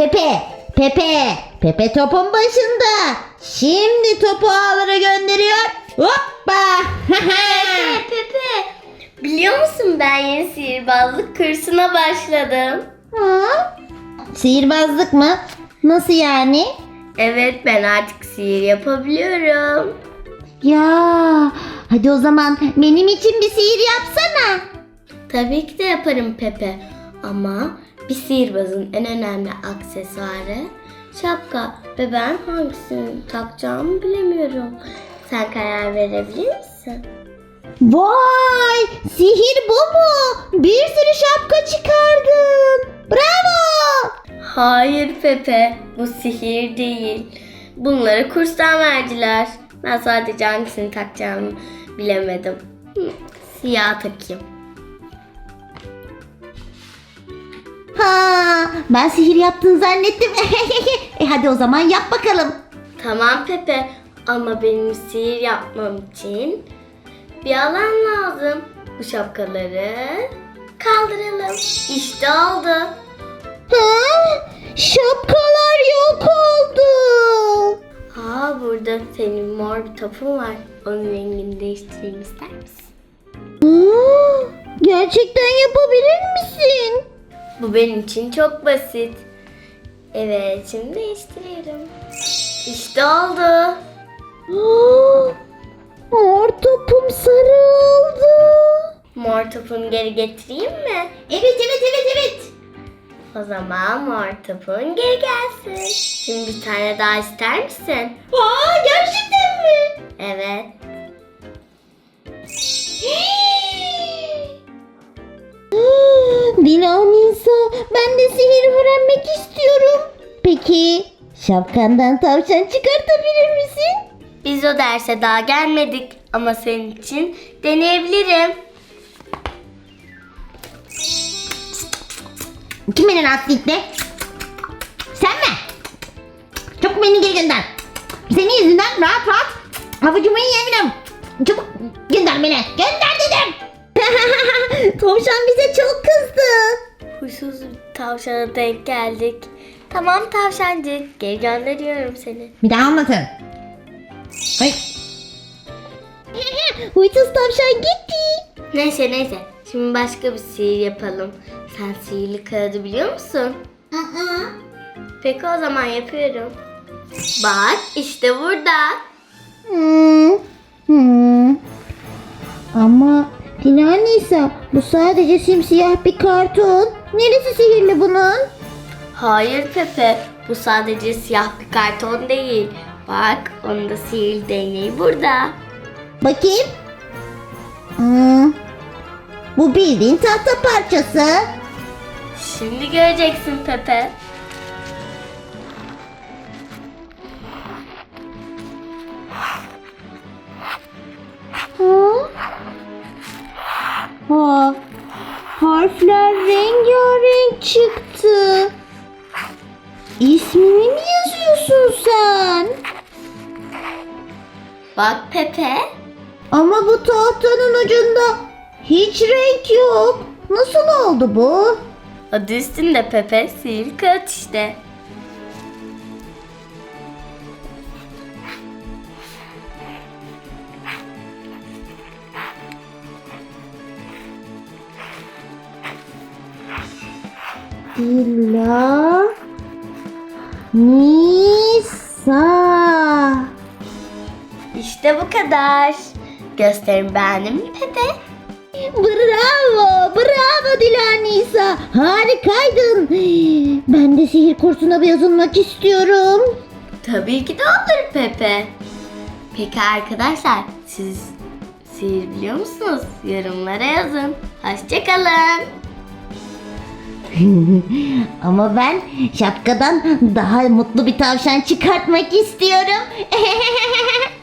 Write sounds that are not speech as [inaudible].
Pepe, Pepe, Pepe topun başında. Şimdi topu ağlara gönderiyor. Hoppa. [laughs] Pepe, Pepe. Biliyor musun ben yeni sihirbazlık kursuna başladım. Ha? Sihirbazlık mı? Nasıl yani? Evet ben artık sihir yapabiliyorum. Ya, hadi o zaman benim için bir sihir yapsana. Tabii ki de yaparım Pepe. Ama bir sihirbazın en önemli aksesuarı şapka ve ben hangisini takacağımı bilemiyorum. Sen karar verebilir misin? Vay, sihir bu mu? Bir sürü şapka çıkardın. Bravo. Hayır Pepe, bu sihir değil. Bunları kurstan verdiler. Ben sadece hangisini takacağımı bilemedim. Siyah takayım. Ha, ben sihir yaptın zannettim. [laughs] e hadi o zaman yap bakalım. Tamam Pepe ama benim sihir yapmam için bir alan lazım. Bu şapkaları kaldıralım. İşte oldu. Ha, şapkalar yok oldu. Aa burada senin mor bir topun var. Onun rengini değiştireyim ister misin? Ha, gerçekten yapabilir misin? Bu benim için çok basit. Evet şimdi değiştiriyorum. İşte oldu. Mor topum sarı oldu. Mor topunu geri getireyim mi? Evet evet evet evet. O zaman mor topun geri gelsin. Şimdi bir tane daha ister misin? Aa, gerçekten mi? Evet. Ben de sihir öğrenmek istiyorum. Peki, şapkandan tavşan çıkartabilir misin? Biz o derse daha gelmedik ama senin için deneyebilirim. Kim beni rahatsız etti? Sen mi? Çabuk beni geri gönder. Senin yüzünden rahat rahat havucumu yiyemiyorum. Çabuk gönder beni. Gönder dedim. [laughs] Tavşan bize çok kızdı. Huysuz bir tavşana denk geldik. Tamam tavşancık geri gönderiyorum seni. Bir daha anlatın. Hay. [laughs] Huysuz tavşan gitti. Neyse neyse şimdi başka bir sihir yapalım. Sen sihirli kağıdı biliyor musun? Peki o zaman yapıyorum. Bak işte burada. Hmm. Hmm. Ama Dila Nisa bu sadece simsiyah bir karton. Neresi sihirli bunun? Hayır Pepe bu sadece siyah bir karton değil. Bak onun da sihirli değneği burada. Bakayım. Hmm. Bu bildiğin tahta parçası. Şimdi göreceksin Pepe. Harfler rengarenk çıktı. İsmini mi yazıyorsun sen? Bak Pepe. Ama bu tahtanın ucunda hiç renk yok. Nasıl oldu bu? Adı üstünde Pepe sihirli kağıt işte. Dila Nisa. İşte bu kadar. Gösterim beğendin mi Pepe? Bravo, bravo Dila Nisa. Harikaydın. Ben de sihir kursuna yazılmak istiyorum. Tabii ki de olur Pepe. Peki arkadaşlar siz sihir biliyor musunuz? Yorumlara yazın. Hoşçakalın. [laughs] Ama ben şapkadan daha mutlu bir tavşan çıkartmak istiyorum. [laughs]